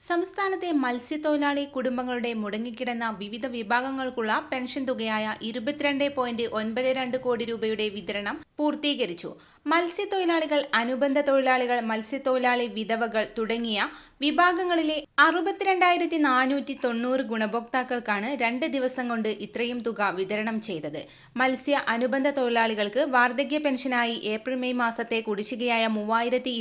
സംസ്ഥാനത്തെ മത്സ്യത്തൊഴിലാളി കുടുംബങ്ങളുടെ മുടങ്ങിക്കിടന്ന വിവിധ വിഭാഗങ്ങൾക്കുള്ള പെൻഷൻ തുകയായ ഇരുപത്തിരണ്ട് പോയിന്റ് ഒൻപത് രണ്ട് കോടി രൂപയുടെ വിതരണം പൂർത്തീകരിച്ചു. മത്സ്യത്തൊഴിലാളികൾ അനുബന്ധ തൊഴിലാളികൾ മത്സ്യത്തൊഴിലാളി വിധവകൾ തുടങ്ങിയ വിഭാഗങ്ങളിലെ അറുപത്തിരണ്ടായിരത്തി നാനൂറ്റി തൊണ്ണൂറ് ഗുണഭോക്താക്കൾക്കാണ് രണ്ട് ദിവസം കൊണ്ട് ഇത്രയും തുക വിതരണം ചെയ്തത്. മത്സ്യ അനുബന്ധ തൊഴിലാളികൾക്ക് വാർദ്ധക്യ പെൻഷനായി ഏപ്രിൽ മെയ് മാസത്തെ കുടിശ്ശികയായ മൂവായിരത്തി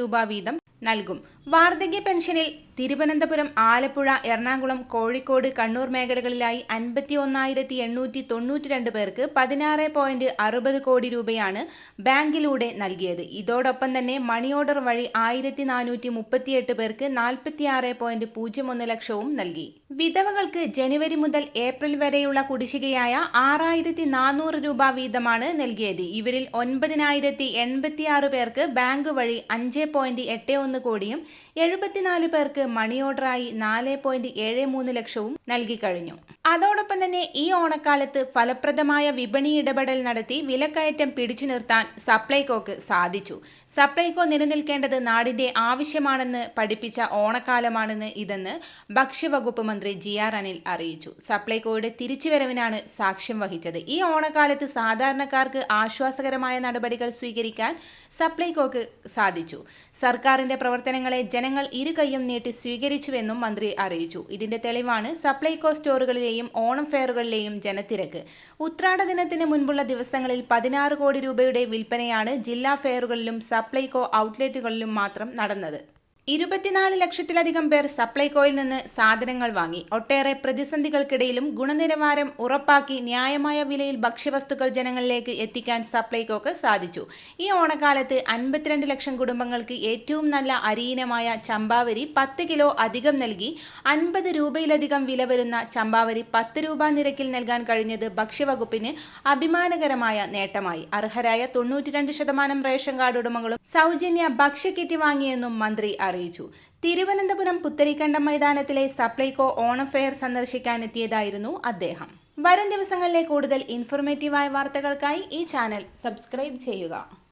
രൂപ വീതം നൽകും. വാർദ്ധക്യ പെൻഷനിൽ തിരുവനന്തപുരം ആലപ്പുഴ എറണാകുളം കോഴിക്കോട് കണ്ണൂർ മേഖലകളിലായി അൻപത്തി ഒന്നായിരത്തി എണ്ണൂറ്റി തൊണ്ണൂറ്റി രണ്ട് പേർക്ക് പതിനാറ് പോയിന്റ് അറുപത് കോടി രൂപയാണ് ബാങ്കിലൂടെ നൽകിയത്. ഇതോടൊപ്പം തന്നെ മണി ഓർഡർ വഴി ആയിരത്തി നാനൂറ്റി മുപ്പത്തിയെട്ട് പേർക്ക് നാൽപ്പത്തിയാറ് പോയിന്റ് പൂജ്യം ഒന്ന് ലക്ഷവും നൽകി. വിധവകൾക്ക് ജനുവരി മുതൽ ഏപ്രിൽ വരെയുള്ള കുടിശ്ശികയായ ആറായിരത്തി നാനൂറ് രൂപ വീതമാണ് നൽകിയത്. ഇവരിൽ ഒൻപതിനായിരത്തി എൺപത്തിയാറ് പേർക്ക് ബാങ്ക് വഴി അഞ്ച് പോയിന്റ് എട്ട് ഒന്ന് കോടിയും എഴുപത്തിനാല് പേർക്ക് മണി ഓർഡറായി നാല് പോയിന്റ് ഏഴ് മൂന്ന് ലക്ഷവും നൽകി കഴിഞ്ഞു. അതോടൊപ്പം തന്നെ ഈ ഓണക്കാലത്ത് ഫലപ്രദമായ വിപണി ഇടപെടൽ നടത്തി വിലക്കയറ്റം പിടിച്ചു നിർത്താൻ സപ്ലൈകോക്ക് സാധിച്ചു. സപ്ലൈകോ നിലനിൽക്കേണ്ടത് നാടിന്റെ ആവശ്യമാണെന്ന് പഠിപ്പിച്ച ഓണക്കാലമാണെന്ന് ഇതെന്ന് ഭക്ഷ്യവകുപ്പ് മന്ത്രി ജി ആർ അനിൽ അറിയിച്ചു. സപ്ലൈകോയുടെ തിരിച്ചുവരവിനാണ് സാക്ഷ്യം വഹിച്ചത്. ഈ ഓണക്കാലത്ത് സാധാരണക്കാർക്ക് ആശ്വാസകരമായ നടപടികൾ സ്വീകരിക്കാൻ സപ്ലൈകോക്ക് സാധിച്ചു. സർക്കാരിന്റെ പ്രവർത്തനങ്ങളെ ജനങ്ങൾ ഇരുകൈയും നീട്ടി സ്വീകരിച്ചുവെന്നും മന്ത്രി അറിയിച്ചു. ഇതിന്റെ തെളിവാണ് സപ്ലൈകോ സ്റ്റോറുകളിലെയും ഓണം ഫെയറുകളിലെയും ജനത്തിരക്ക്. ഉത്രാട ദിനത്തിന് മുൻപുള്ള ദിവസങ്ങളിൽ പതിനാറ് കോടി രൂപയുടെ വിൽപ്പനയാണ് ജില്ലാ ഫെയറുകളിലും സപ്ലൈകോ ഔട്ട്ലെറ്റുകളിലും മാത്രം നടന്നത്. ഇരുപത്തിനാല് ലക്ഷത്തിലധികം പേർ സപ്ലൈകോയിൽ നിന്ന് സാധനങ്ങൾ വാങ്ങി. ഒട്ടേറെ പ്രതിസന്ധികൾക്കിടയിലും ഗുണനിലവാരം ഉറപ്പാക്കി ന്യായമായ വിലയിൽ ഭക്ഷ്യവസ്തുക്കൾ ജനങ്ങളിലേക്ക് എത്തിക്കാൻ സപ്ലൈകോക്ക് സാധിച്ചു. ഈ ഓണക്കാലത്ത് അൻപത്തിരണ്ട് ലക്ഷം കുടുംബങ്ങൾക്ക് ഏറ്റവും നല്ല അരിയിനമായ ചമ്പാവരി പത്ത് കിലോ അധികം നൽകി അൻപത് രൂപയിലധികം വില വരുന്ന ചമ്പാവരി പത്ത് രൂപ നിരക്കിൽ നൽകാൻ കഴിഞ്ഞത് ഭക്ഷ്യവകുപ്പിന് അഭിമാനകരമായ നേട്ടമായി. അർഹരായ തൊണ്ണൂറ്റിരണ്ട് ശതമാനം റേഷൻ കാർഡ് ഉടമകളും സൗജന്യ ഭക്ഷ്യക്കിറ്റ് വാങ്ങിയെന്നും മന്ത്രി അറിയിച്ചു. തിരുവനന്തപുരം പുത്തരിക്കണ്ടം മൈതാനത്തിലെ സപ്ലൈകോ ഓണം ഫെയർ സന്ദർശിക്കാനെത്തിയതായിരുന്നു അദ്ദേഹം. വരും ദിവസങ്ങളിലെ കൂടുതൽ ഇൻഫോർമേറ്റീവായ വാർത്തകൾക്കായി ഈ ചാനൽ സബ്സ്ക്രൈബ് ചെയ്യുക.